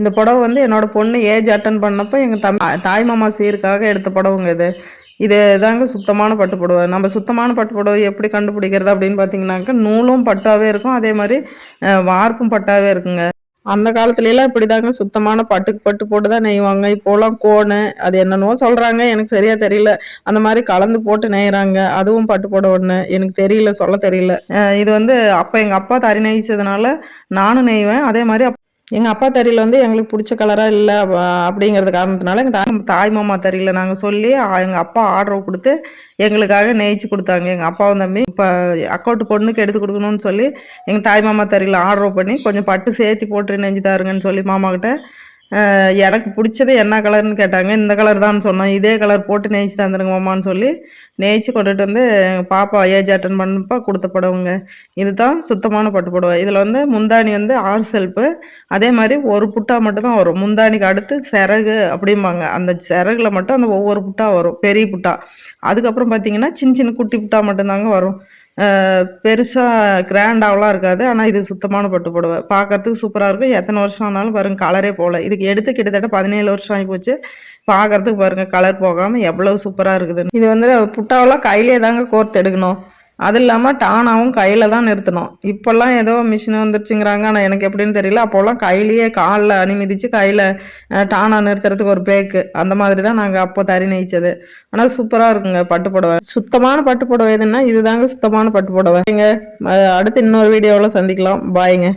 இந்த புடவை வந்து என்னோட பொண்ணு ஏஜ் அட்டன் பண்ணப்போ எங்கள் தம் தாய் மாமா சீருக்காக எடுத்த புடவைங்க இது. இது தாங்க சுத்தமான பட்டு புடவை. நம்ம சுத்தமான பட்டு புடவை எப்படி கண்டுபிடிக்கிறது அப்படின்னு பார்த்தீங்கன்னாக்கா நூலும் பட்டாவே இருக்கும். அதே மாதிரி வார்ப்பும் பட்டாவே இருக்குங்க. அந்த காலத்துலலாம் இப்படி தாங்க சுத்தமான பட்டுக்கு பட்டு போட்டு தான் நெய்வாங்க. இப்போலாம் கோணு அது என்னென்னவோ சொல்கிறாங்க எனக்கு சரியாக தெரியல. அந்த மாதிரி கலந்து போட்டு நெய்கிறாங்க அதுவும் பட்டு போட ஒன்று எனக்கு தெரியல சொல்ல தெரியல. இது வந்து அப்போ எங்கள் அப்பா தறி நெய்ச்சதுனால நானும் நெய்வேன். அதே மாதிரி எங்கள் அப்பா தறியில் வந்து எங்களுக்கு பிடிச்ச கலராக இல்லை அப்படிங்கிறது காரணத்தினால எங்கள் தாய் தாய் மாமா தறியில் நாங்கள் சொல்லி எங்கள் அப்பா ஆர்டர் கொடுத்து எங்களுக்காக நெய்ச்சி கொடுத்தாங்க. எங்கள் அப்பாவும் தம்பி இப்போ அக்கௌண்ட் பொண்ணுக்கு எடுத்து கொடுக்கணும்னு சொல்லி எங்கள் தாய் மாமா தறியில் ஆர்டர் பண்ணி கொஞ்சம் பட்டு சேர்த்து போட்டு நெஞ்சு தாருங்கன்னு சொல்லி மாமாக்கிட்ட எனக்கு பிடிச்சது என்ன கலர்னு கேட்டாங்க. இந்த கலர் தான் சொன்னேன் இதே கலர் போட்டு நெய்ச்சி தந்துடுங்க மாமான்னு சொல்லி நெய்ச்சி கொண்டுட்டு வந்து எங்கள் பாப்பா ஏஜ் அட்டன் பண்ணப்போ கொடுத்த புடவைங்க. இதுதான் சுத்தமான பட்டு புடவை. இதில் வந்து முந்தாணி வந்து ஆறு செல்ப்பு அதே மாதிரி ஒரு புட்டா மட்டும்தான் வரும். முந்தாணிக்கு அடுத்து சிறகு அப்படிம்பாங்க. அந்த சிறகுல மட்டும் அந்த ஒவ்வொரு புட்டா வரும். பெரிய புட்டா. அதுக்கப்புறம் பார்த்தீங்கன்னா சின்ன சின்ன குட்டி புட்டா மட்டும்தாங்க வரும். பெருசாக கிராண்டாகலாம் இருக்காது. ஆனால் இது சுத்தமான பட்டு புடவை. பார்க்கறதுக்கு சூப்பராக இருக்கும் எத்தனை வருஷம் ஆனாலும் பாருங்க கலரே போகல இதுக்கு எடுத்து கிட்டத்தட்ட பதினேழு வருஷம் ஆகி போச்சு. பார்க்கறதுக்கு பாருங்க கலர் போகாமல் எவ்வளவு சூப்பராக இருக்குதுன்னு. இது வந்து புட்டாவெல்லாம் கையிலே தாங்க கோர்த்து எடுக்கணும். அது இல்லாமல் டானாவும் கையில் தான் நிறுத்தணும். இப்போல்லாம் ஏதோ மிஷின் வந்துருச்சுங்கிறாங்க. ஆனால் எனக்கு எப்படின்னு தெரியல. அப்போல்லாம் கையிலேயே காலில் அனுமதிச்சு கையில் டானா நிறுத்துறதுக்கு ஒரு பேக்கு அந்த மாதிரி தான் நாங்கள் அப்போ தறி நெய்ச்சது. ஆனால் சூப்பராக இருக்குங்க பட்டு புடவை. சுத்தமான பட்டு புடவை எதுன்னா இதுதாங்க சுத்தமான பட்டு புடவை. அடுத்து இன்னொரு வீடியோவில் சந்திக்கலாம். பாய்ங்க